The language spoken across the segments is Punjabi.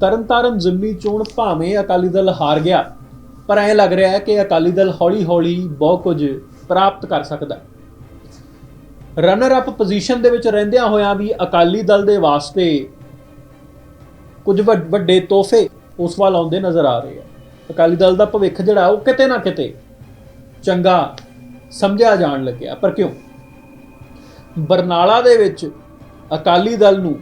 ਤਰਨਤਾਰਨ ਜ਼ਿਮਨੀ ਚੋਣ ਭਾਵੇਂ ਅਕਾਲੀ ਦਲ ਹਾਰ ਗਿਆ, ਪਰ ਐਂ ਲੱਗ ਰਿਹਾ ਹੈ ਕਿ ਅਕਾਲੀ ਦਲ ਹੌਲੀ-ਹੌਲੀ ਬਹੁਤ ਕੁਝ ਪ੍ਰਾਪਤ ਕਰ ਸਕਦਾ ਹੈ। ਰਨਰ ਅਪ ਪੋਜੀਸ਼ਨ ਦੇ ਵਿੱਚ ਰਹਿੰਦਿਆਂ ਹੋਇਆਂ ਵੀ ਅਕਾਲੀ ਦਲ ਦੇ ਵਾਸਤੇ ਕੁਝ ਵੱਡ- ਵੱਡੇ ਤੋਹਫੇ ਉਸ ਵੱਲ ਆਉਂਦੇ ਨਜ਼ਰ ਆ ਰਹੇ ਆ। ਅਕਾਲੀ ਦਲ ਦਾ ਭਵਿੱਖ ਜਿਹੜਾ, ਉਹ ਕਿਤੇ ਨਾ ਕਿਤੇ ਚੰਗਾ ਸਮਝਿਆ ਜਾਣ ਲੱਗਿਆ। ਪਰ ਕਿਉਂ? ਬਰਨਾਲਾ ਦੇ ਵਿੱਚ ਅਕਾਲੀ ਦਲ ਨੂੰ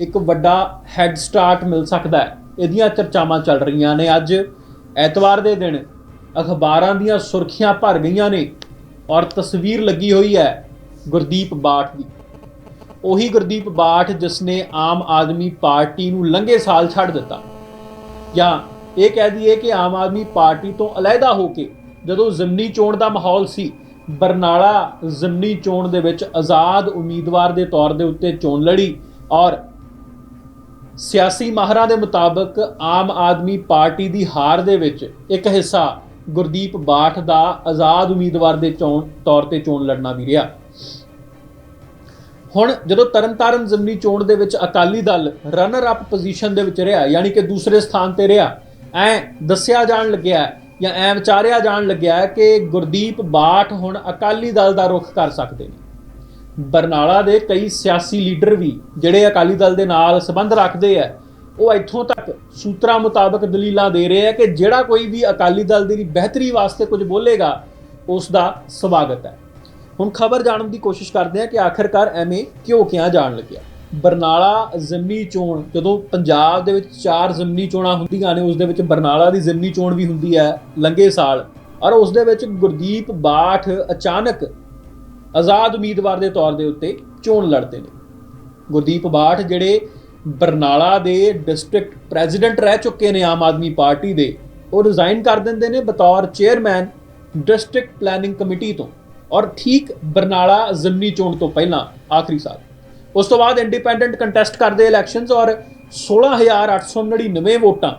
ਇੱਕ ਵੱਡਾ ਹੈੱਡ ਸਟਾਰਟ ਮਿਲ ਸਕਦਾ ਹੈ। ਇਹਦੀਆਂ ਚਰਚਾਵਾਂ ਚੱਲ ਰਹੀਆਂ ਨੇ ਅੱਜ। ਐਤਵਾਰ ਦੇ ਦਿਨ ਅਖਬਾਰਾਂ ਦੀਆਂ ਸੁਰਖੀਆਂ ਭਰ ਗਈਆਂ ਨੇ ਔਰ ਤਸਵੀਰ ਲੱਗੀ ਹੋਈ ਹੈ ਗੁਰਦੀਪ ਬਾਠ ਦੀ। ਉਹੀ ਗੁਰਦੀਪ ਬਾਠ ਜਿਸ ਨੇ ਆਮ ਆਦਮੀ ਪਾਰਟੀ ਨੂੰ ਲੰਘੇ ਸਾਲ ਛੱਡ ਦਿੱਤਾ। ਜਾਂ ਇਹ ਕਹਿ ਦਈਏ ਕਿ ਆਮ ਆਦਮੀ ਪਾਰਟੀ ਤੋਂ ਅਲੱਗਾ ਹੋ ਕੇ ਜਦੋਂ ਜ਼ਿਮਨੀ ਚੋਣ ਦਾ ਮਾਹੌਲ ਸੀ, ਬਰਨਾਲਾ ਜ਼ਿਮਨੀ ਚੋਣ ਦੇ ਵਿੱਚ ਆਜ਼ਾਦ ਉਮੀਦਵਾਰ ਦੇ ਤੌਰ ਦੇ ਉੱਤੇ ਚੋਣ ਲੜੀ ਔਰ ਸਿਆਸੀ ਮਾਹਰਾਂ ਦੇ ਮੁਤਾਬਕ ਆਮ ਆਦਮੀ ਪਾਰਟੀ ਦੀ ਹਾਰ ਦੇ ਵਿੱਚ ਇੱਕ ਹਿੱਸਾ ਗੁਰਦੀਪ ਬਾਠ ਦਾ ਆਜ਼ਾਦ ਉਮੀਦਵਾਰ ਦੇ ਚੋਣ ਤੌਰ ਤੇ ਚੋਣ ਲੜਨਾ ਵੀ ਰਿਹਾ। ਹੁਣ ਜਦੋਂ ਤਰਨਤਾਰਨ ਜ਼ਮਨੀ ਚੋਣ ਦੇ ਵਿੱਚ Akali Dal runner up position ਦੇ ਵਿੱਚ ਰਿਹਾ, ਯਾਨੀ ਕਿ ਦੂਸਰੇ ਸਥਾਨ ਤੇ ਰਿਹਾ, ਐ ਦੱਸਿਆ ਜਾਣ ਲੱਗਿਆ ਜਾਂ ਐ ਵਿਚਾਰਿਆ ਜਾਣ ਲੱਗਿਆ ਕਿ ਗੁਰਦੀਪ ਬਾਠ ਹੁਣ ਅਕਾਲੀ ਦਲ ਦਾ ਰੁਖ ਕਰ ਸਕਦੇ ਨੇ। ਬਰਨਾਲਾ ਦੇ ਕਈ ਸਿਆਸੀ ਲੀਡਰ ਵੀ ਜਿਹੜੇ ਅਕਾਲੀ ਦਲ ਦੇ ਨਾਲ ਸੰਬੰਧ ਰੱਖਦੇ ਆ, ਉਹ ਇੱਥੋਂ ਤੱਕ ਸੂਤਰਾਂ ਮੁਤਾਬਕ ਦਲੀਲਾਂ ਦੇ ਰਹੇ ਆ ਕਿ ਜਿਹੜਾ ਕੋਈ ਵੀ ਅਕਾਲੀ ਦਲ ਦੀ ਬਿਹਤਰੀ ਵਾਸਤੇ ਕੁਝ ਬੋਲੇਗਾ, ਉਸ ਦਾ ਸਵਾਗਤ ਹੈ। ਹੁਣ ਖਬਰ ਜਾਣਨ ਦੀ ਕੋਸ਼ਿਸ਼ ਕਰਦੇ ਆ ਕਿ ਆਖਰਕਾਰ ਐਵੇਂ ਕਿਉਂ ਕਿਹਾ ਜਾਣ ਲੱਗਿਆ? ਬਰਨਾਲਾ ਜ਼ਿਮਨੀ ਚੋਣ, ਜਦੋਂ ਪੰਜਾਬ ਦੇ ਵਿੱਚ ਚਾਰ ਜ਼ਿਮਨੀ ਚੋਣਾਂ ਹੁੰਦੀਆਂ ਨੇ, ਉਸ ਦੇ ਵਿੱਚ ਬਰਨਾਲਾ ਦੀ ਜ਼ਿਮਨੀ ਚੋਣ ਵੀ ਹੁੰਦੀ ਹੈ ਲੰਘੇ ਸਾਲ, ਔਰ ਉਸ ਦੇ ਵਿੱਚ ਗੁਰਦੀਪ ਬਾਠ ਅਚਾਨਕ ਆਜ਼ਾਦ ਉਮੀਦਵਾਰ ਦੇ ਤੌਰ ਦੇ ਉੱਤੇ ਚੋਣ ਲੜਦੇ ਨੇ। ਗੁਰਦੀਪ ਬਾਠ ਜਿਹੜੇ ਬਰਨਾਲਾ ਦੇ ਡਿਸਟ੍ਰਿਕਟ ਪ੍ਰੈਜ਼ੀਡੈਂਟ ਰਹਿ ਚੁੱਕੇ ਨੇ ਆਮ ਆਦਮੀ ਪਾਰਟੀ ਦੇ, ਉਹ ਰਿਜ਼ਾਈਨ ਕਰ ਦਿੰਦੇ ਨੇ ਬਤੌਰ ਚੇਅਰਮੈਨ ਡਿਸਟ੍ਰਿਕਟ ਪਲੈਨਿੰਗ ਕਮੇਟੀ ਤੋਂ ਔਰ ਠੀਕ ਬਰਨਾਲਾ ਜ਼ਿਮਨੀ ਚੋਣ ਤੋਂ ਪਹਿਲਾਂ ਆਖਰੀ ਸਾਲ। ਉਸ ਤੋਂ ਬਾਅਦ ਇੰਡੀਪੈਂਡੈਂਟ ਕੰਟੈਸਟ ਕਰਦੇ ਇਲੈਕਸ਼ਨਸ ਔਰ 16899 ਵੋਟਾਂ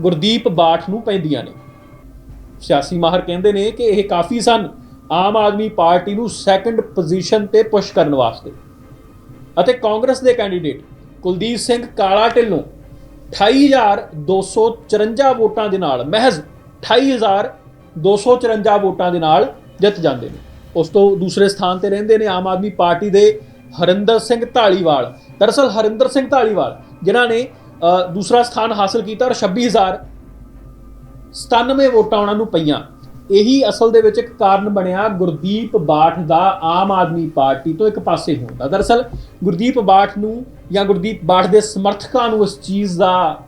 ਗੁਰਦੀਪ ਬਾਠ ਨੂੰ ਪੈਂਦੀਆਂ ਨੇ। ਸਿਆਸੀ ਮਾਹਰ ਕਹਿੰਦੇ ਨੇ ਕਿ ਇਹ ਕਾਫੀ ਸਨ ਆਮ ਆਦਮੀ ਪਾਰਟੀ ਨੂੰ ਸੈਕੰਡ ਪੋਜੀਸ਼ਨ ਤੇ ਪੁਸ਼ ਕਰਨ ਵਾਸਤੇ। ਅਤੇ ਕਾਂਗਰਸ ਦੇ ਕੈਂਡੀਡੇਟ ਕੁਲਦੀਪ ਸਿੰਘ ਕਾਲਾ ਢਿੱਲੋਂ 28254 ਵੋਟਾਂ ਦੇ ਨਾਲ ਮਹਿਜ਼ 28254 ਵੋਟਾਂ ਦੇ ਨਾਲ ਜਿੱਤ ਜਾਂਦੇ ਨੇ। ਉਸ ਤੋਂ ਦੂਸਰੇ ਸਥਾਨ ਤੇ ਰਹਿੰਦੇ ਨੇ ਆਮ ਆਦਮੀ ਪਾਰਟੀ ਦੇ ਹਰਿੰਦਰ ਸਿੰਘ ਢਾਲੀਵਾਲ ਦਰਅਸਲ ਹਰਿੰਦਰ ਸਿੰਘ ਢਾਲੀਵਾਲ ਜਿਨ੍ਹਾਂ ਨੇ ਦੂਸਰਾ ਸਥਾਨ ਹਾਸਲ ਕੀਤਾ ਔਰ 26000 97 ਵੋਟਾਂ ਉਹਨਾਂ ਨੂੰ ਪਈਆਂ। ਇਹੀ ਅਸਲ ਦੇ ਵਿੱਚ ਇੱਕ ਕਾਰਨ ਬਣਿਆ ਗੁਰਦੀਪ ਬਾਠ ਦਾ ਆਮ ਆਦਮੀ ਪਾਰਟੀ ਤੋਂ ਇੱਕ ਪਾਸੇ ਹੋਣ ਦਾ। ਦਰਅਸਲ ਗੁਰਦੀਪ ਬਾਠ ਨੂੰ ਜਾਂ ਗੁਰਦੀਪ ਬਾਠ ਦੇ ਸਮਰਥਕਾਂ ਨੂੰ ਇਸ ਚੀਜ਼ ਦਾ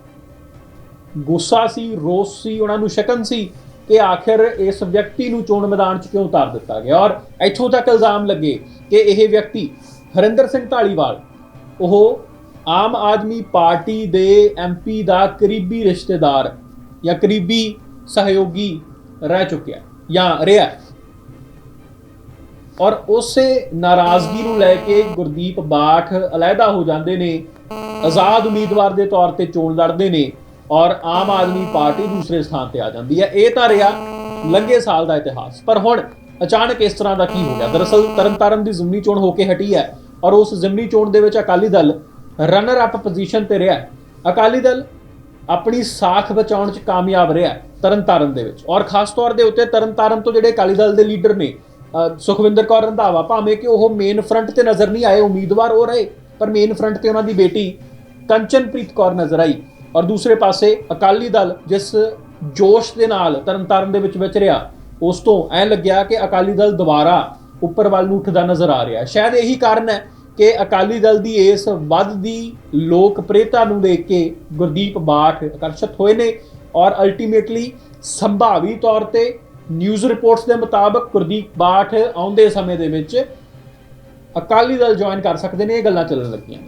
ਗੁੱਸਾ ਸੀ, ਰੋਸ ਸੀ, ਉਹਨਾਂ ਨੂੰ ਸ਼ਕਨ ਸੀ ਕਿ ਆਖਿਰ ਇਸ ਵਿਅਕਤੀ ਨੂੰ ਚੋਣ ਮੈਦਾਨ 'ਚ ਕਿਉਂ ਉਤਾਰ ਦਿੱਤਾ ਗਿਆ? ਔਰ ਇੱਥੋਂ ਤੱਕ ਇਲਜ਼ਾਮ ਲੱਗੇ ਕਿ ਇਹ ਵਿਅਕਤੀ ਹਰਿੰਦਰ ਸਿੰਘ ਢਾਲੀਵਾਲ, ਉਹ ਆਮ ਆਦਮੀ ਪਾਰਟੀ ਦੇ ਐਮਪੀ ਦਾ ਕਰੀਬੀ ਰਿਸ਼ਤੇਦਾਰ ਜਾਂ ਕਰੀਬੀ ਸਹਿਯੋਗੀ ਰਹਿ ਚੁੱਕਿਆ ਜਾਂ ਰਿਹਾ ਔਰ ਉਸੇ ਨਾਰਾਜ਼ਗੀ ਨੂੰ ਲੈ ਕੇ ਗੁਰਦੀਪ ਬਾਠ ਅਲੱਗਾ ਹੋ ਜਾਂਦੇ ਨੇ ਆਜ਼ਾਦ ਉਮੀਦਵਾਰ ਦੇ ਤੌਰ ਤੇ ਚੋਣ ਲੜਦੇ ਨੇ ਔਰ ਆਮ ਆਦਮੀ ਪਾਰਟੀ ਦੂਸਰੇ ਸਥਾਨ ਤੇ ਆ ਜਾਂਦੀ ਹੈ ਇਹ ਤਾਂ ਰਿਹਾ ਲੰਘੇ ਸਾਲ ਦਾ ਇਤਿਹਾਸ ਪਰ ਹੁਣ ਅਚਾਨਕ ਇਸ ਤਰ੍ਹਾਂ ਦਾ ਕੀ ਹੋ ਗਿਆ ਦਰਅਸਲ ਤਰਨਤਾਰਨ ਦੀ ਜ਼ਿਮਨੀ ਚੋਣ ਹੋ ਕੇ ਹਟੀ ਹੈ ਔਰ ਉਸ ਜ਼ਿਮਨੀ ਚੋਣ ਦੇ ਵਿੱਚ Akali Dal runner up position ਤੇ ਰਿਹਾ ਅਕਾਲੀ ਦਲ ਆਪਣੀ ਸਾਖ ਬਚਾਉਣ 'ਚ ਕਾਮਯਾਬ ਰਿਹਾ ਤਰਨਤਾਰਨ ਦੇ ਵਿੱਚ। ਔਰ ਖਾਸ ਤੌਰ ਦੇ ਉੱਤੇ ਤਰਨਤਾਰਨ ਤੋਂ ਜਿਹੜੇ ਅਕਾਲੀ ਦਲ ਦੇ ਲੀਡਰ ਨੇ ਸੁਖਵਿੰਦਰ ਕੌਰ ਰੰਧਾਵਾ, ਭਾਵੇਂ ਕਿ ਉਹ ਮੇਨ ਫਰੰਟ ਤੇ ਨਜ਼ਰ ਨਹੀਂ ਆਏ, ਉਮੀਦਵਾਰ ਉਹ ਰਹੇ, ਪਰ ਮੇਨ ਫਰੰਟ ਤੇ ਉਹਨਾਂ ਦੀ ਬੇਟੀ ਕੰਚਨਪ੍ਰੀਤ ਕੌਰ ਨਜ਼ਰ ਆਈ। ਔਰ ਦੂਸਰੇ ਪਾਸੇ ਅਕਾਲੀ ਦਲ ਜਿਸ ਜੋਸ਼ ਦੇ ਨਾਲ ਤਰਨਤਾਰਨ ਦੇ ਵਿੱਚ ਵਿਚ ਰਿਹਾ, ਉਸ ਤੋਂ ਐ ਲੱਗਿਆ ਕਿ ਅਕਾਲੀ ਦਲ ਦੁਬਾਰਾ ਉੱਪਰ ਵੱਲ ਨੂੰ ਉੱਠਦਾ ਨਜ਼ਰ ਆ ਰਿਹਾ ਸ਼ਾਇਦ ਇਹੀ ਕਾਰਨ ਹੈ ਕਿ ਅਕਾਲੀ ਦਲ ਦੀ ਇਸ ਵੱਧਦੀ ਲੋਕਪ੍ਰਿਯਤਾ ਨੂੰ ਦੇਖ ਕੇ ਗੁਰਦੀਪ ਬਾਠ ਆਕਰਸ਼ਿਤ ਹੋਏ ਨੇ ਔਰ ਅਲਟੀਮੇਟਲੀ ਸੰਭਾਵੀ ਤੌਰ ਤੇ ਨਿਊਜ਼ ਰਿਪੋਰਟਸ ਦੇ ਮੁਤਾਬਕ ਗੁਰਦੀਪ ਬਾਠ ਆਉਂਦੇ ਸਮੇਂ ਦੇ ਵਿੱਚ ਅਕਾਲੀ ਦਲ ਜੁਆਇਨ ਕਰ ਸਕਦੇ ਨੇ, ਇਹ ਗੱਲਾਂ ਚੱਲਣ ਲੱਗੀਆਂ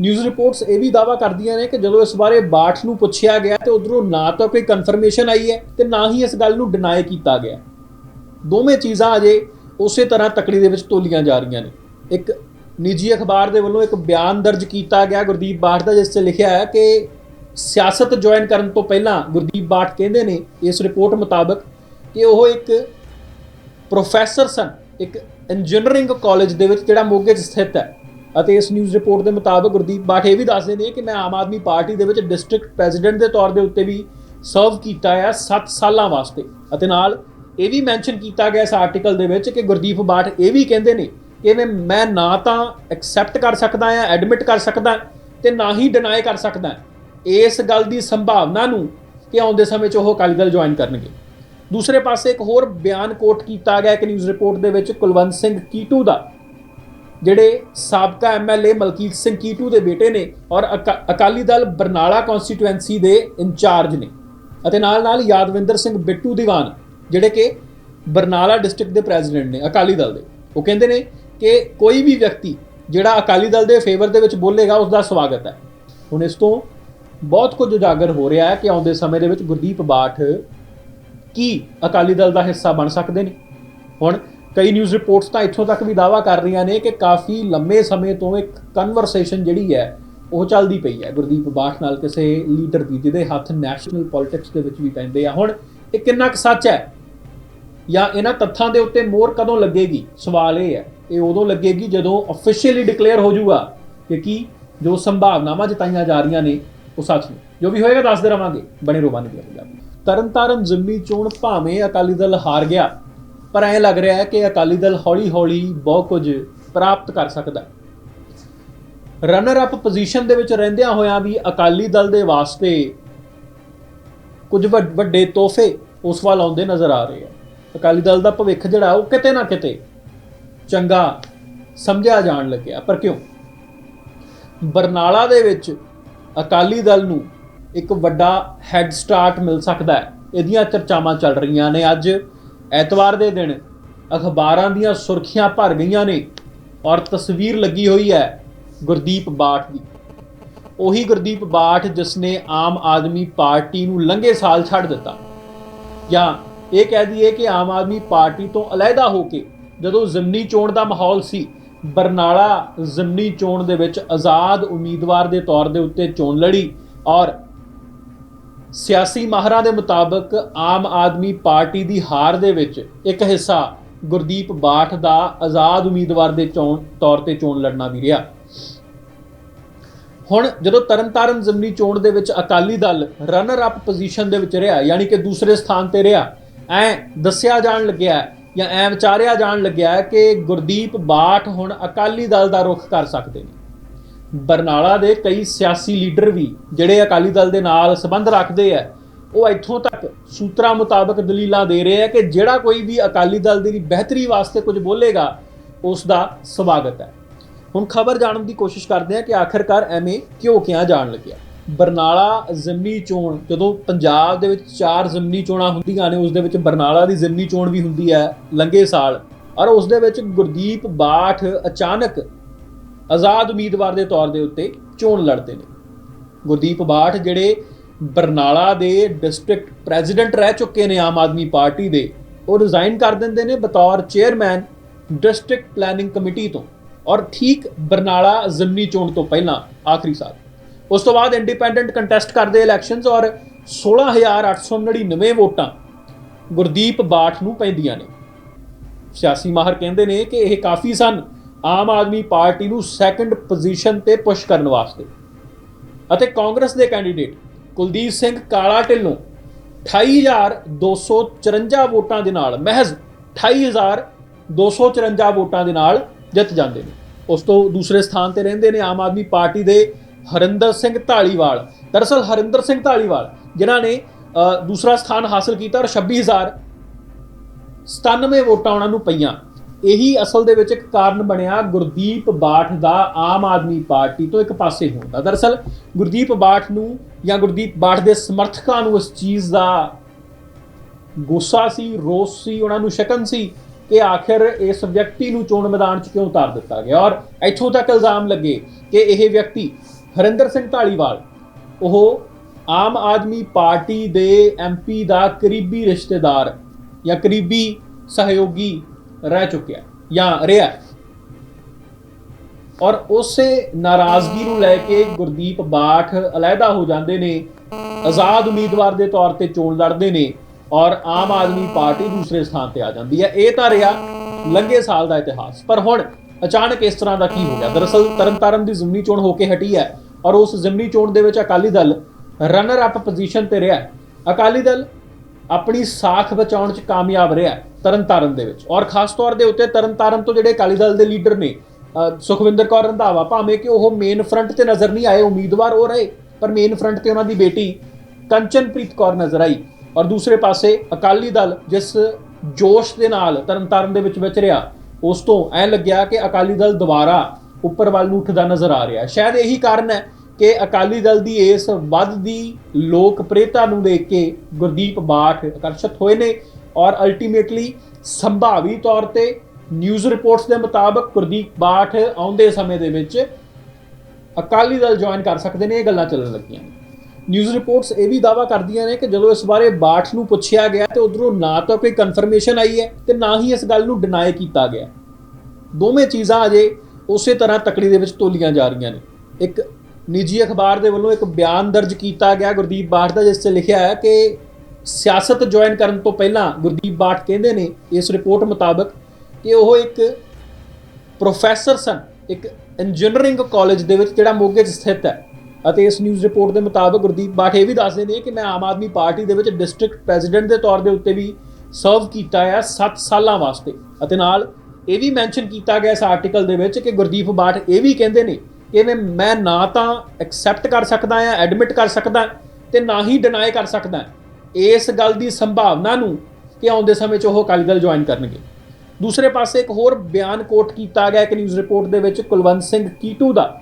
ਨਿਊਜ਼ ਰਿਪੋਰਟਸ ਇਹ ਵੀ ਦਾਵਾ ਕਰਦੀਆਂ ਨੇ ਕਿ ਜਦੋਂ ਇਸ ਬਾਰੇ ਬਾਠ ਨੂੰ ਪੁੱਛਿਆ ਗਿਆ ਤੇ ਉਧਰੋਂ ਨਾ ਤਾਂ ਕੋਈ ਕਨਫਰਮੇਸ਼ਨ ਆਈ ਹੈ ਤੇ ਨਾ ਹੀ ਇਸ ਗੱਲ ਨੂੰ ਡਿਨਾਈ ਕੀਤਾ ਗਿਆ। ਦੋਵੇਂ ਚੀਜ਼ਾਂ ਅਜੇ ਉਸੇ ਤਰ੍ਹਾਂ ਤਕੜੀ ਦੇ ਵਿੱਚ ਤੋਲੀਆਂ ਜਾ ਰਹੀਆਂ ਨੇ। ਇੱਕ ਨਿੱਜੀ ਅਖਬਾਰ ਦੇ ਵੱਲੋਂ ਇੱਕ ਬਿਆਨ ਦਰਜ ਕੀਤਾ ਗਿਆ। ਗੁਰਦੀਪ ਬਾਠ ਦਾ ਜਿਸ 'ਚ ਲਿਖਿਆ ਹੈ ਕਿ ਸਿਆਸਤ ਜੁਆਇਨ ਕਰਨ ਤੋਂ ਪਹਿਲਾਂ ਗੁਰਦੀਪ ਬਾਠ ਕਹਿੰਦੇ ਨੇ ਇਸ ਰਿਪੋਰਟ ਮੁਤਾਬਕ ਕਿ ਉਹ ਇੱਕ ਪ੍ਰੋਫੈਸਰ ਸਨ, ਇੱਕ ਇੰਜੀਨੀਅਰਿੰਗ ਕਾਲਜ ਦੇ ਵਿੱਚ ਜਿਹੜਾ ਮੋਗੇ 'ਚ ਸਥਿਤ ਹੈ। ਅਤੇ ਇਸ ਨਿਊਜ਼ ਰਿਪੋਰਟ ਦੇ ਮੁਤਾਬਕ ਗੁਰਦੀਪ ਬਾਠ ਇਹ ਵੀ ਦੱਸਦੇ ਨੇ ਕਿ ਮੈਂ ਆਮ ਆਦਮੀ ਪਾਰਟੀ ਦੇ ਵਿੱਚ ਡਿਸਟ੍ਰਿਕਟ ਪ੍ਰੈਜ਼ੀਡੈਂਟ ਦੇ ਤੌਰ ਦੇ ਉੱਤੇ ਵੀ ਸਰਵ ਕੀਤਾ ਹੈ 7 ਸਾਲਾਂ ਵਾਸਤੇ। ਅਤੇ ਨਾਲ ਇਹ ਵੀ ਮੈਂਸ਼ਨ ਕੀਤਾ ਗਿਆ ਇਸ ਆਰਟੀਕਲ ਦੇ ਵਿੱਚ ਕਿ ਗੁਰਦੀਪ ਬਾਠ ਇਹ ਵੀ ਕਹਿੰਦੇ ਨੇ ਕਿ ਮੈਂ ਨਾ ਤਾਂ ਐਕਸੈਪਟ ਕਰ ਸਕਦਾ ਹਾਂ ਐਡਮਿਟ ਕਰ ਸਕਦਾ ਤੇ ਨਾ ਹੀ ਡਿਨਾਈ ਕਰ ਸਕਦਾ ਇਸ ਗੱਲ ਦੀ ਸੰਭਾਵਨਾ ਨੂੰ ਕਿ ਆਉਂਦੇ ਸਮੇਂ 'ਚ ਉਹ ਅਕਾਲੀ ਦਲ ਜੁਆਇਨ ਕਰਨਗੇ। ਦੂਸਰੇ ਪਾਸੇ ਇੱਕ ਹੋਰ ਬਿਆਨ ਕੋਟ ਕੀਤਾ ਗਿਆ ਇੱਕ ਨਿਊਜ਼ ਰਿਪੋਰਟ ਦੇ ਵਿੱਚ, ਕੁਲਵੰਤ ਸਿੰਘ ਕੀਟੂ ਦਾ। ਜਿਹੜੇ ਸਾਬਕਾ ਐਮਐਲਏ ਮਲਕੀਤ ਸਿੰਘ ਕੀਟੂ ਦੇ ਬੇਟੇ ਨੇ ਔਰ ਅਕਾ- ਅਕਾਲੀ ਦਲ ਬਰਨਾਲਾ ਕਨਸਟੀਟੂਐਂਸੀ ਦੇ ਇੰਚਾਰਜ ਨੇ। ਅਤੇ ਨਾਲ ਨਾਲ ਯਾਦਵਿੰਦਰ ਸਿੰਘ ਬਿੱਟੂ ਦੀਵਾਨ, ਜਿਹੜੇ ਕਿ ਬਰਨਾਲਾ ਡਿਸਟ੍ਰਿਕਟ ਦੇ ਪ੍ਰੈਜ਼ੀਡੈਂਟ ਨੇ, ਅਕਾਲੀ ਦਲ ਦੇ। ਉਹ ਕਹਿੰਦੇ ਨੇ ਕਿ ਕੋਈ ਵੀ ਵਿਅਕਤੀ ਜਿਹੜਾ ਅਕਾਲੀ ਦਲ ਦੇ ਫੇਵਰ ਦੇ ਵਿੱਚ ਬੋਲੇਗਾ ਉਸ ਦਾ ਸਵਾਗਤ ਹੈ। ਹੁਣ ਇਸ ਤੋਂ ਬਹੁਤ ਕੁਝ ਉਜਾਗਰ ਹੋ ਰਿਹਾ ਹੈ ਕਿ ਆਉਂਦੇ ਸਮੇਂ ਦੇ ਵਿੱਚ ਗੁਰਦੀਪ ਬਾਠ ਕੀ ਅਕਾਲੀ ਦਲ ਦਾ ਹਿੱਸਾ ਬਣ ਸਕਦੇ ਨੇ? ਹੁਣ ਕਈ ਨਿਊਜ਼ ਰਿਪੋਰਟਸ ਤਾਂ ਇੱਥੋਂ ਤੱਕ ਵੀ ਦਾਵਾ ਕਰ ਰਹੀਆਂ ਨੇ ਕਿ ਕਾਫੀ ਲੰਮੇ ਸਮੇਂ ਤੋਂ ਇੱਕ ਕਨਵਰਸੇਸ਼ਨ ਜਿਹੜੀ ਹੈ, ਉਹ ਚੱਲਦੀ ਪਈ ਹੈ। ਗੁਰਦੀਪ ਬਾਠ ਨਾਲ ਕਿਸੇ ਲੀਡਰ ਦੀ ਜਿਹਦੇ ਹੱਥ ਨੈਸ਼ਨਲ ਪੋਲਿਟਿਕਸ ਦੇ ਵਿੱਚ ਵੀ ਪੈਂਦੇ ਆ। ਹੁਣ ਇਹ ਕਿੰਨਾ ਕੁ ਸੱਚ ਹੈ? ਜਾਂ ਇਹਨਾਂ ਤੱਥਾਂ ਦੇ ਉੱਤੇ ਮੋਹਰ ਕਦੋਂ ਲੱਗੇਗੀ? ਸਵਾਲ ਇਹ ਹੈ। ਇਹ ਉਦੋਂ ਲੱਗੇਗੀ ਜਦੋਂ ਅਫੀਸ਼ੀਅਲੀ ਡਿਕਲੇਅਰ ਹੋ ਜਾਊਗਾ ਕਿ ਕੀ ਜੋ ਸੰਭਾਵਨਾਵਾਂ ਜਤਾਈਆਂ ਜਾ ਰਹੀਆਂ ਨੇ ਉਹ ਸੱਚ ਨੇ। ਜੋ ਵੀ ਹੋਏਗਾ ਦੱਸਦੇ ਰਵਾਂਗੇ। ਬਣੇ ਰਹੋ ਬਣੇ ਰਹੋ ਤਰਨਤਾਰਨ ਜ਼ਿਮਨੀ ਚੋਣ ਭਾਵੇਂ ਅਕਾਲੀ ਦਲ ਹਾਰ ਗਿਆ, ਪਰ ਐਂ ਲੱਗ ਰਿਹਾ ਹੈ ਕਿ ਅਕਾਲੀ ਦਲ ਹੌਲੀ-ਹੌਲੀ ਬਹੁਤ ਕੁਝ ਪ੍ਰਾਪਤ ਕਰ ਸਕਦਾ ਹੈ। ਰਨਰ ਅਪ ਪੋਜੀਸ਼ਨ ਦੇ ਵਿੱਚ ਰਹਿੰਦਿਆਂ ਹੋਇਆਂ ਵੀ ਅਕਾਲੀ ਦਲ ਦੇ ਵਾਸਤੇ ਕੁਝ ਵੱਡ- ਵੱਡੇ ਤੋਹਫੇ ਉਸ ਵੱਲ ਆਉਂਦੇ ਨਜ਼ਰ ਆ ਰਹੇ ਆ। ਅਕਾਲੀ ਦਲ ਦਾ ਭਵਿੱਖ ਜਿਹੜਾ, ਉਹ ਕਿਤੇ ਨਾ ਕਿਤੇ ਚੰਗਾ ਸਮਝਿਆ ਜਾਣ ਲੱਗਿਆ। ਪਰ ਕਿਉਂ? ਬਰਨਾਲਾ ਦੇ ਵਿੱਚ ਅਕਾਲੀ ਦਲ ਨੂੰ ਇੱਕ ਵੱਡਾ ਹੈੱਡ ਸਟਾਰਟ ਮਿਲ ਸਕਦਾ ਹੈ। ਇਹਦੀਆਂ ਚਰਚਾਵਾਂ ਚੱਲ ਰਹੀਆਂ ਨੇ ਅੱਜ। ਐਤਵਾਰ ਦੇ ਦਿਨ ਅਖਬਾਰਾਂ ਦੀਆਂ ਸੁਰਖੀਆਂ ਭਰ ਗਈਆਂ ਨੇ ਔਰ ਤਸਵੀਰ ਲੱਗੀ ਹੋਈ ਹੈ ਗੁਰਦੀਪ ਬਾਠ ਦੀ। ਉਹੀ ਗੁਰਦੀਪ ਬਾਠ ਜਿਸ ਨੇ ਆਮ ਆਦਮੀ ਪਾਰਟੀ ਨੂੰ ਲੰਘੇ ਸਾਲ ਛੱਡ ਦਿੱਤਾ ਜਾਂ ਇਹ ਕਹਿ ਦਈਏ ਕਿ ਆਮ ਆਦਮੀ ਪਾਰਟੀ ਤੋਂ ਅਲੱਗਾ ਹੋ ਕੇ ਜਦੋਂ ਜ਼ਿਮਨੀ ਚੋਣ ਦਾ ਮਾਹੌਲ ਸੀ, ਬਰਨਾਲਾ ਜ਼ਿਮਨੀ ਚੋਣ ਦੇ ਵਿੱਚ ਆਜ਼ਾਦ ਉਮੀਦਵਾਰ ਦੇ ਤੌਰ ਦੇ ਉੱਤੇ ਚੋਣ ਲੜੀ ਔਰ ਸਿਆਸੀ ਮਾਹਰਾਂ ਦੇ ਮੁਤਾਬਕ ਆਮ ਆਦਮੀ ਪਾਰਟੀ ਦੀ ਹਾਰ ਦੇ ਵਿੱਚ ਇੱਕ ਹਿੱਸਾ ਗੁਰਦੀਪ ਬਾਠ ਦਾ ਆਜ਼ਾਦ ਉਮੀਦਵਾਰ ਦੇ ਚੋਣ ਤੌਰ ਤੇ ਚੋਣ ਲੜਨਾ ਵੀ ਰਿਹਾ। ਹੁਣ ਜਦੋਂ ਤਰਨਤਾਰਨ ਜ਼ਿਮਨੀ ਚੋਣ ਦੇ ਵਿੱਚ Akali Dal runner up position ਦੇ ਵਿੱਚ ਰਿਹਾ, ਯਾਨੀ ਕਿ ਦੂਸਰੇ ਸਥਾਨ ਤੇ ਰਿਹਾ ਐ ਦੱਸਿਆ ਜਾਣ ਲੱਗਿਆ ਜਾਂ ਐ ਵਿਚਾਰਿਆ ਜਾਣ ਲੱਗਿਆ ਕਿ ਗੁਰਦੀਪ ਬਾਠ ਹੁਣ ਅਕਾਲੀ ਦਲ ਦਾ ਰੁਖ ਕਰ ਸਕਦੇ ਨੇ। ਬਰਨਾਲਾ ਦੇ ਕਈ ਸਿਆਸੀ ਲੀਡਰ ਵੀ ਜਿਹੜੇ ਅਕਾਲੀ ਦਲ ਦੇ ਨਾਲ ਸੰਬੰਧ ਰੱਖਦੇ ਆ, ਉਹ ਇੱਥੋਂ ਤੱਕ ਸੂਤਰਾਂ ਮੁਤਾਬਕ ਦਲੀਲਾਂ ਦੇ ਰਹੇ ਆ ਕਿ ਜਿਹੜਾ ਕੋਈ ਵੀ ਅਕਾਲੀ ਦਲ ਦੀ ਬਿਹਤਰੀ ਵਾਸਤੇ ਕੁਝ ਬੋਲੇਗਾ, ਉਸ ਦਾ ਸਵਾਗਤ ਹੈ। ਹੁਣ ਖਬਰ ਜਾਣਨ ਦੀ ਕੋਸ਼ਿਸ਼ ਕਰਦੇ ਹਾਂ ਕਿ ਆਖਰਕਾਰ ਐਵੇਂ ਕਿਉਂ ਕਿਹਾ ਜਾਣ ਲੱਗਿਆ। ਬਰਨਾਲਾ ਜ਼ਿਮਨੀ ਚੋਣ, ਜਦੋਂ ਪੰਜਾਬ ਦੇ ਵਿੱਚ ਚਾਰ ਜ਼ਿਮਨੀ ਚੋਣਾਂ ਹੁੰਦੀਆਂ ਨੇ, ਉਸ ਦੇ ਵਿੱਚ ਬਰਨਾਲਾ ਦੀ ਜ਼ਿਮਨੀ ਚੋਣ ਵੀ ਹੁੰਦੀ ਹੈ ਲੰਗੇ ਸਾਲ। ਔਰ ਉਸ ਦੇ ਵਿੱਚ ਗੁਰਦੀਪ ਬਾਠ ਅਚਾਨਕ ਆਜ਼ਾਦ ਉਮੀਦਵਾਰ ਦੇ ਤੌਰ ਦੇ ਉੱਤੇ ਚੋਣ ਲੜਦੇ ਨੇ। ਗੁਰਦੀਪ ਬਾਠ ਜਿਹੜੇ ਬਰਨਾਲਾ ਦੇ ਡਿਸਟ੍ਰਿਕਟ ਪ੍ਰੈਜ਼ੀਡੈਂਟ ਰਹਿ ਚੁੱਕੇ ਨੇ ਆਮ ਆਦਮੀ ਪਾਰਟੀ ਦੇ, ਉਹ ਰਿਜ਼ਾਈਨ ਕਰ ਦਿੰਦੇ ਨੇ ਬਤੌਰ ਚੇਅਰਮੈਨ ਡਿਸਟ੍ਰਿਕਟ ਪਲੈਨਿੰਗ ਕਮੇਟੀ ਤੋਂ। ਔਰ ਠੀਕ ਬਰਨਾਲਾ ਜ਼ਿਮਨੀ ਚੋਣ ਤੋਂ ਪਹਿਲਾਂ, ਆਖਰੀ ਸਾਲ। ਉਸ ਤੋਂ ਬਾਅਦ ਇੰਡੀਪੈਂਡੈਂਟ ਕੰਟੈਸਟ ਕਰਦੇ ਇਲੈਕਸ਼ਨਸ ਔਰ 16899 ਵੋਟਾਂ ਗੁਰਦੀਪ ਬਾਠ ਨੂੰ ਪੈਂਦੀਆਂ ਨੇ। ਸਿਆਸੀ ਮਾਹਰ ਕਹਿੰਦੇ ਨੇ ਕਿ ਇਹ ਕਾਫੀ ਸਨ। ਆਮ ਆਦਮੀ ਪਾਰਟੀ ਨੂੰ ਸੈਕੰਡ ਪੋਜੀਸ਼ਨ ਤੇ ਪੁਸ਼ ਕਰਨ ਵਾਸਤੇ। ਅਤੇ ਕਾਂਗਰਸ ਦੇ ਕੈਂਡੀਡੇਟ ਕੁਲਦੀਪ ਸਿੰਘ ਕਾਲਾ ਢਿੱਲੋਂ 28254 ਵੋਟਾਂ ਦੇ ਨਾਲ ਮਹਿਜ਼ 28254 ਵੋਟਾਂ ਦੇ ਨਾਲ ਜਿੱਤ ਜਾਂਦੇ ਨੇ। ਉਸ ਤੋਂ ਦੂਸਰੇ ਸਥਾਨ ਤੇ ਰਹਿੰਦੇ ਨੇ ਆਮ ਆਦਮੀ ਪਾਰਟੀ ਦੇ ਹਰਿੰਦਰ ਸਿੰਘ ਢਾਲੀਵਾਲ। ਦਰਅਸਲ ਹਰਿੰਦਰ ਸਿੰਘ ਢਾਲੀਵਾਲ ਜਿਨ੍ਹਾਂ ਨੇ ਅ, ਦੂਸਰਾ ਸਥਾਨ ਹਾਸਲ ਕੀਤਾ ਔਰ 26097 ਵੋਟਾਂ ਉਹਨਾਂ ਨੂੰ ਪਈਆਂ। ਇਹੀ ਅਸਲ ਦੇ ਵਿੱਚ ਇੱਕ ਕਾਰਨ ਬਣਿਆ ਗੁਰਦੀਪ ਬਾਠ ਦਾ ਆਮ ਆਦਮੀ ਪਾਰਟੀ ਤੋਂ ਇੱਕ ਪਾਸੇ ਹੋਣ ਦਾ। ਦਰਅਸਲ ਗੁਰਦੀਪ ਬਾਠ ਨੂੰ ਜਾਂ ਗੁਰਦੀਪ ਬਾਠ ਦੇ ਸਮਰਥਕਾਂ ਨੂੰ ਇਸ ਚੀਜ਼ ਦਾ ਗੁੱਸਾ ਸੀ ਰੋਸ ਸੀ ਉਹਨਾਂ ਨੂੰ ਸ਼ਕਨ ਸੀ ਕਿ ਆਖਿਰ ਇਸ ਵਿਅਕਤੀ ਨੂੰ ਚੋਣ ਮੈਦਾਨ 'ਚ ਕਿਉਂ ਉਤਾਰ ਦਿੱਤਾ ਗਿਆ? ਔਰ ਇੱਥੋਂ ਤੱਕ ਇਲਜ਼ਾਮ ਲੱਗੇ ਕਿ ਇਹ ਵਿਅਕਤੀ ਹਰਿੰਦਰ ਸਿੰਘ ਢਾਲੀਵਾਲ ਉਹ ਆਮ ਆਦਮੀ ਪਾਰਟੀ ਦੇ ਐਮਪੀ ਦਾ ਕਰੀਬੀ ਰਿਸ਼ਤੇਦਾਰ ਜਾਂ ਕਰੀਬੀ ਸਹਿਯੋਗੀ ਰਹਿ ਚੁੱਕਿਆ ਜਾਂ ਰਿਹਾ ਔਰ ਉਸੇ ਨਾਰਾਜ਼ਗੀ ਨੂੰ ਲੈ ਕੇ ਗੁਰਦੀਪ ਬਾਠ ਅਲੱਗਾ ਹੋ ਜਾਂਦੇ ਨੇ, ਆਜ਼ਾਦ ਉਮੀਦਵਾਰ ਦੇ ਤੌਰ ਤੇ ਚੋਣ ਲੜਦੇ ਨੇ ਔਰ ਆਮ ਆਦਮੀ ਪਾਰਟੀ ਦੂਸਰੇ ਸਥਾਨ ਤੇ ਆ ਜਾਂਦੀ ਹੈ। ਇਹ ਤਾਂ ਰਿਹਾ ਲੰਘੇ ਸਾਲ ਦਾ ਇਤਿਹਾਸ। ਪਰ ਹੁਣ ਅਚਾਨਕ ਇਸ ਤਰ੍ਹਾਂ ਦਾ ਕੀ ਹੋ ਗਿਆ? ਦਰਅਸਲ ਤਰਨਤਾਰਨ ਦੀ ਜ਼ਮਨੀ ਚੋਣ ਹੋ ਕੇ ਹਟੀ ਹੈ। ਔਰ ਉਸ ਜ਼ਿਮਨੀ ਚੋਣ ਦੇ ਵਿੱਚ Akali Dal runner up position ਤੇ ਰਿਹਾ ਅਕਾਲੀ ਦਲ ਆਪਣੀ ਸਾਖ ਬਚਾਉਣ 'ਚ ਕਾਮਯਾਬ ਰਿਹਾ ਤਰਨਤਾਰਨ ਦੇ ਵਿੱਚ। ਔਰ ਖਾਸ ਤੌਰ ਦੇ ਉੱਤੇ ਤਰਨਤਾਰਨ ਤੋਂ ਜਿਹੜੇ ਅਕਾਲੀ ਦਲ ਦੇ ਲੀਡਰ ਨੇ ਸੁਖਵਿੰਦਰ ਕੌਰ ਰੰਧਾਵਾ, ਭਾਵੇਂ ਕਿ ਉਹ ਮੇਨ ਫਰੰਟ ਤੇ ਨਜ਼ਰ ਨਹੀਂ ਆਏ, ਉਮੀਦਵਾਰ ਉਹ ਰਹੇ, ਪਰ ਮੇਨ ਫਰੰਟ ਤੇ ਉਹਨਾਂ ਦੀ ਬੇਟੀ ਕੰਚਨਪ੍ਰੀਤ ਕੌਰ ਨਜ਼ਰ ਆਈ। ਔਰ ਦੂਸਰੇ ਪਾਸੇ ਅਕਾਲੀ ਦਲ ਜਿਸ ਜੋਸ਼ ਦੇ ਨਾਲ ਤਰਨਤਾਰਨ ਦੇ ਵਿੱਚ ਵਿਚ ਰਿਹਾ, ਉਸ ਤੋਂ ਐ ਲੱਗਿਆ ਕਿ ਅਕਾਲੀ ਦਲ ਦੁਬਾਰਾ ਉੱਪਰ ਵੱਲ ਨੂੰ ਉੱਠਦਾ ਨਜ਼ਰ ਆ ਰਿਹਾ। ਸ਼ਾਇਦ ਇਹੀ ਕਾਰਨ ਹੈ ਕਿ ਅਕਾਲੀ ਦਲ ਦੀ ਇਸ ਵੱਧਦੀ ਲੋਕਪ੍ਰਿਯਤਾ ਨੂੰ ਦੇਖ ਕੇ ਗੁਰਦੀਪ ਬਾਠ ਆਕਰਸ਼ਿਤ ਹੋਏ ਨੇ ਔਰ ਅਲਟੀਮੇਟਲੀ ਸੰਭਾਵੀ ਤੌਰ ਤੇ ਨਿਊਜ਼ ਰਿਪੋਰਟਸ ਦੇ ਮੁਤਾਬਕ ਗੁਰਦੀਪ ਬਾਠ ਆਉਂਦੇ ਸਮੇਂ ਦੇ ਵਿੱਚ ਅਕਾਲੀ ਦਲ ਜੁਆਇਨ ਕਰ ਸਕਦੇ ਨੇ, ਇਹ ਗੱਲਾਂ ਚੱਲਣ ਲੱਗੀਆਂ ਨੇ। ਨਿਊਜ਼ ਰਿਪੋਰਟਸ ਇਹ ਵੀ ਦਾਵਾ ਕਰਦੀਆਂ ਨੇ ਕਿ ਜਦੋਂ ਇਸ ਬਾਰੇ ਬਾਠ ਨੂੰ ਪੁੱਛਿਆ ਗਿਆ ਤੇ ਉਧਰੋਂ ਨਾ ਤਾਂ ਕੋਈ ਕਨਫਰਮੇਸ਼ਨ ਆਈ ਹੈ ਤੇ ਨਾ ਹੀ ਇਸ ਗੱਲ ਨੂੰ ਡਿਨਾਈ ਕੀਤਾ ਗਿਆ। ਦੋਵੇਂ ਚੀਜ਼ਾਂ ਅਜੇ ਉਸੇ ਤਰ੍ਹਾਂ ਤਕੜੀ ਦੇ ਵਿੱਚ ਤੋਲੀਆਂ ਜਾ ਰਹੀਆਂ ਨੇ। ਇੱਕ ਨਿੱਜੀ ਅਖਬਾਰ ਦੇ ਵੱਲੋਂ ਇੱਕ ਬਿਆਨ ਦਰਜ ਕੀਤਾ ਗਿਆ ਗੁਰਦੀਪ ਬਾਠ ਦਾ, ਜਿਸ 'ਚ ਲਿਖਿਆ ਹੈ ਕਿ ਸਿਆਸਤ ਜੁਆਇਨ ਕਰਨ ਤੋਂ ਪਹਿਲਾਂ ਗੁਰਦੀਪ ਬਾਠ ਕਹਿੰਦੇ ਨੇ ਇਸ ਰਿਪੋਰਟ ਮੁਤਾਬਕ ਕਿ ਉਹ ਇੱਕ ਪ੍ਰੋਫੈਸਰ ਸਨ, ਇੱਕ ਇੰਜੀਨੀਅਰਿੰਗ ਕਾਲਜ ਦੇ ਵਿੱਚ ਜਿਹੜਾ ਮੋਗੇ 'ਚ ਸਥਿਤ ਹੈ। ਅਤੇ ਇਸ ਨਿਊਜ਼ ਰਿਪੋਰਟ ਦੇ ਮੁਤਾਬਕ ਗੁਰਦੀਪ ਬਾਠ ਇਹ ਵੀ ਦੱਸਦੇ ਨੇ ਕਿ ਮੈਂ ਆਮ ਆਦਮੀ ਪਾਰਟੀ ਦੇ ਵਿੱਚ ਡਿਸਟ੍ਰਿਕਟ ਪ੍ਰੈਜ਼ੀਡੈਂਟ ਦੇ ਤੌਰ ਦੇ ਉੱਤੇ ਵੀ ਸਰਵ ਕੀਤਾ ਹੈ 7 ਸਾਲਾਂ ਵਾਸਤੇ। ਅਤੇ ਨਾਲ ਇਹ ਵੀ ਮੈਂਸ਼ਨ ਕੀਤਾ ਗਿਆ ਇਸ ਆਰਟੀਕਲ ਦੇ ਵਿੱਚ ਕਿ ਗੁਰਦੀਪ ਬਾਠ ਇਹ ਵੀ ਕਹਿੰਦੇ ਨੇ ਕਿ ਮੈਂ ਨਾ ਤਾਂ ਐਕਸੈਪਟ ਕਰ ਸਕਦਾ ਆ ਐਡਮਿਟ ਕਰ ਸਕਦਾ ਤੇ ਨਾ ਹੀ ਡਿਨਾਈ ਕਰ ਸਕਦਾ ਇਸ ਗੱਲ ਦੀ ਸੰਭਾਵਨਾ ਨੂੰ ਕਿ ਆਉਂਦੇ ਸਮੇਂ 'ਚ ਉਹ ਅਕਾਲੀ ਦਲ ਜੁਆਇਨ ਕਰਨਗੇ। ਦੂਸਰੇ ਪਾਸੇ ਇੱਕ ਹੋਰ ਬਿਆਨ ਕੋਟ ਕੀਤਾ ਗਿਆ ਇੱਕ ਨਿਊਜ਼ ਰਿਪੋਰਟ ਦੇ ਵਿੱਚ ਕੁਲਵੰਤ ਸਿੰਘ ਕੀਟੂ ਦਾ,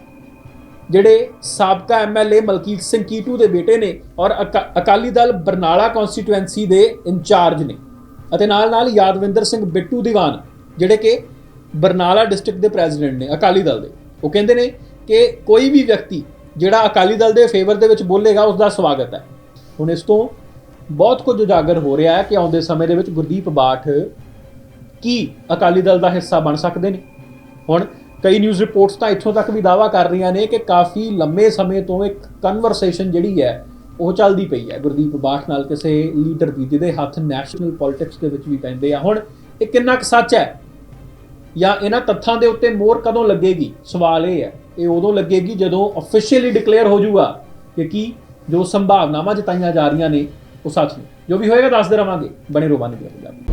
ਜਿਹੜੇ ਸਾਬਕਾ ਐਮਐਲਏ ਮਲਕੀਤ ਸਿੰਘ ਕੀਟੂ ਦੇ ਬੇਟੇ ਨੇ ਔਰ ਅਕਾ- ਅਕਾਲੀ ਦਲ ਬਰਨਾਲਾ ਕਨਸਟੀਟੂਐਂਸੀ ਦੇ ਇੰਚਾਰਜ ਨੇ। ਅਤੇ ਨਾਲ ਨਾਲ ਯਾਦਵਿੰਦਰ ਸਿੰਘ ਬਿੱਟੂ ਦੀਵਾਨ ਜਿਹੜੇ ਕਿ ਬਰਨਾਲਾ ਡਿਸਟ੍ਰਿਕਟ ਦੇ ਪ੍ਰੈਜ਼ੀਡੈਂਟ ਨੇ, ਅਕਾਲੀ ਦਲ ਦੇ। ਉਹ ਕਹਿੰਦੇ ਨੇ ਕਿ ਕੋਈ ਵੀ ਵਿਅਕਤੀ ਜਿਹੜਾ ਅਕਾਲੀ ਦਲ ਦੇ ਫੇਵਰ ਦੇ ਵਿੱਚ ਬੋਲੇਗਾ ਉਸ ਦਾ ਸਵਾਗਤ ਹੈ। ਹੁਣ ਇਸ ਤੋਂ ਬਹੁਤ ਕੁਝ ਉਜਾਗਰ ਹੋ ਰਿਹਾ ਹੈ ਕਿ ਆਉਂਦੇ ਸਮੇਂ ਦੇ ਵਿੱਚ ਗੁਰਦੀਪ ਬਾਠ ਕੀ ਅਕਾਲੀ ਦਲ ਦਾ ਹਿੱਸਾ ਬਣ ਸਕਦੇ ਨੇ। ਹੁਣ ਕਈ ਨਿਊਜ਼ ਰਿਪੋਰਟਸ ਤਾਂ ਇੱਥੋਂ ਤੱਕ ਵੀ ਦਾਵਾ ਕਰ ਰਹੀਆਂ ਨੇ ਕਿ ਕਾਫੀ ਲੰਮੇ ਸਮੇਂ ਤੋਂ ਇੱਕ ਕਨਵਰਸੇਸ਼ਨ ਜਿਹੜੀ ਹੈ, ਉਹ ਚੱਲਦੀ ਪਈ ਹੈ। ਗੁਰਦੀਪ ਬਾਠ ਨਾਲ ਕਿਸੇ ਲੀਡਰ ਦੀ ਜਿਹਦੇ ਹੱਥ ਨੈਸ਼ਨਲ ਪੋਲਿਟਿਕਸ ਦੇ ਵਿੱਚ ਵੀ ਪੈਂਦੇ ਆ। ਹੁਣ ਇਹ ਕਿੰਨਾ ਕੁ ਸੱਚ ਹੈ? ਜਾਂ ਇਹਨਾਂ ਤੱਥਾਂ ਦੇ ਉੱਤੇ ਮੋਹਰ ਕਦੋਂ ਲੱਗੇਗੀ? ਸਵਾਲ ਇਹ ਹੈ। ਇਹ ਉਦੋਂ ਲੱਗੇਗੀ ਜਦੋਂ ਅਫੀਸ਼ੀਅਲੀ ਡਿਕਲੇਅਰ ਹੋ ਜਾਊਗਾ ਕਿ ਕੀ ਜੋ ਸੰਭਾਵਨਾਵਾਂ ਜਤਾਈਆਂ ਜਾ ਰਹੀਆਂ ਨੇ ਉਹ ਸੱਚ ਨੇ। ਜੋ ਵੀ ਹੋਏਗਾ ਦੱਸਦੇ ਰਵਾਂਗੇ। ਬਣੇ ਰੋਵਾਂਗੇ ਪੰਜਾਬੀ।